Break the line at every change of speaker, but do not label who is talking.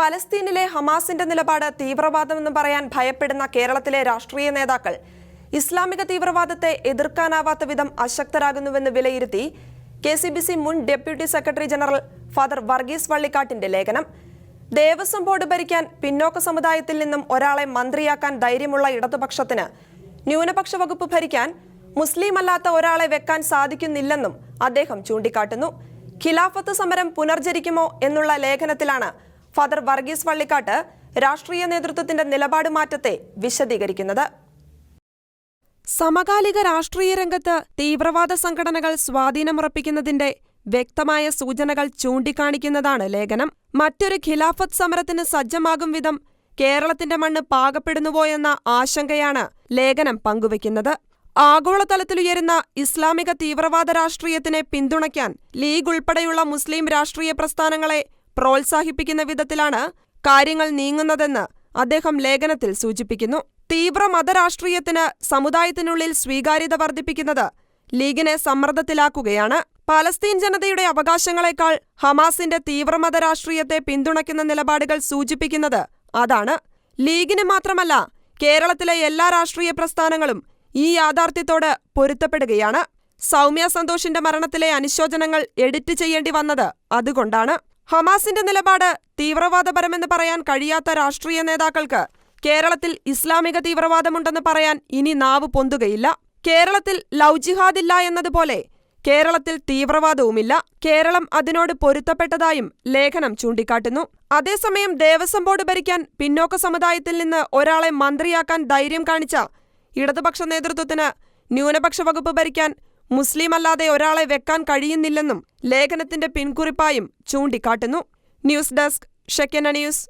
പലസ്തീനിലെ ഹമാസിന്റെ നിലപാട് തീവ്രവാദമെന്ന് പറയാൻ ഭയപ്പെടുന്ന കേരളത്തിലെ രാഷ്ട്രീയ നേതാക്കൾ ഇസ്ലാമിക തീവ്രവാദത്തെ എതിർക്കാനാവാത്ത വിധം അശക്തരാകുന്നുവെന്ന് വിലയിരുത്തി കെ സി ബി സി മുൻ deputy secretary general father Varghese വള്ളിക്കാട്ടിന്റെ ലേഖനം. ദേവസ്വം ബോർഡ് ഭരിക്കാൻ പിന്നോക്ക സമുദായത്തിൽ നിന്നും ഒരാളെ മന്ത്രിയാക്കാൻ ധൈര്യമുള്ള ഇടതുപക്ഷത്തിന് ന്യൂനപക്ഷ വകുപ്പ് ഭരിക്കാൻ മുസ്ലിം അല്ലാത്ത ഒരാളെ വെക്കാൻ സാധിക്കുന്നില്ലെന്നും അദ്ദേഹം ചൂണ്ടിക്കാട്ടുന്നു. ഖിലാഫത്ത് സമരം പുനർജരിക്കുമോ എന്നുള്ള ലേഖനത്തിലാണ് ഫാദർ വർഗീസ് വള്ളിക്കാട്ട് രാഷ്ട്രീയ നേതൃത്വത്തിന്റെ നിലപാട് മാറ്റത്തെ വിശദീകരിക്കുന്നത്. സമകാലിക രാഷ്ട്രീയ രംഗത്ത് തീവ്രവാദ സംഘടനകൾ സ്വാധീനമുറപ്പിക്കുന്നതിന്റെ വ്യക്തമായ സൂചനകൾ ചൂണ്ടിക്കാണിക്കുന്നതാണ് ലേഖനം. മറ്റൊരു ഖിലാഫത്ത് സമരത്തിന് സജ്ജമാകും വിധം കേരളത്തിന്റെ മണ്ണ് പാകപ്പെടുന്നുവോയെന്ന ആശങ്കയാണ് ലേഖനം പങ്കുവയ്ക്കുന്നത്. ആഗോളതലത്തിലുയരുന്ന ഇസ്ലാമിക തീവ്രവാദ രാഷ്ട്രീയത്തിനെ പിന്തുണയ്ക്കാൻ ലീഗ് ഉൾപ്പെടെയുള്ള മുസ്ലിം രാഷ്ട്രീയ പ്രസ്ഥാനങ്ങളെ പ്രോത്സാഹിപ്പിക്കുന്ന വിധത്തിലാണ് കാര്യങ്ങൾ നീങ്ങുന്നതെന്ന് അദ്ദേഹം ലേഖനത്തിൽ സൂചിപ്പിക്കുന്നു. തീവ്ര മതരാഷ്ട്രീയത്തിന് സമുദായത്തിനുള്ളിൽ സ്വീകാര്യത വർദ്ധിപ്പിക്കുന്നത് ലീഗിനെ സമ്മർദ്ദത്തിലാക്കുകയാണ്. പലസ്തീൻ ജനതയുടെ അവകാശങ്ങളെക്കാൾ ഹമാസിന്റെ തീവ്രമത രാഷ്ട്രീയത്തെ പിന്തുണയ്ക്കുന്ന നിലപാടുകൾ സൂചിപ്പിക്കുന്നത് അതാണ്. ലീഗിന് മാത്രമല്ല കേരളത്തിലെ എല്ലാ രാഷ്ട്രീയ പ്രസ്ഥാനങ്ങളും ഈ യാഥാർത്ഥ്യത്തോട് പൊരുത്തപ്പെടുകയാണ്. സൗമ്യ സന്തോഷിന്റെ മരണത്തിലെ അനുശോചനങ്ങൾ എഡിറ്റ് ചെയ്യേണ്ടി വന്നത് അതുകൊണ്ടാണ്. ഹമാസിന്റെ നിലപാട് തീവ്രവാദപരമെന്ന് പറയാൻ കഴിയാത്ത രാഷ്ട്രീയ നേതാക്കൾക്ക് കേരളത്തിൽ ഇസ്ലാമിക തീവ്രവാദമുണ്ടെന്ന് പറയാൻ ഇനി നാവ് പൊന്തുകയില്ല. കേരളത്തിൽ ലവ് എന്നതുപോലെ കേരളത്തിൽ തീവ്രവാദവുമില്ല. കേരളം അതിനോട് പൊരുത്തപ്പെട്ടതായും ലേഖനം ചൂണ്ടിക്കാട്ടുന്നു. അതേസമയം ദേവസ്വം ബോർഡ് ഭരിക്കാൻ പിന്നോക്ക സമുദായത്തിൽ നിന്ന് ഒരാളെ മന്ത്രിയാക്കാൻ ധൈര്യം കാണിച്ച ഇടതുപക്ഷ നേതൃത്വത്തിന് ന്യൂനപക്ഷ വകുപ്പ് ഭരിക്കാൻ മുസ്ലിം അല്ലാതെ ഒരാളെ വെക്കാൻ കഴിയുന്നില്ലെന്നും ലേഖനത്തിന്റെ പിൻകുറിപ്പായും ചൂണ്ടിക്കാട്ടുന്നു. News desk Shekinah news.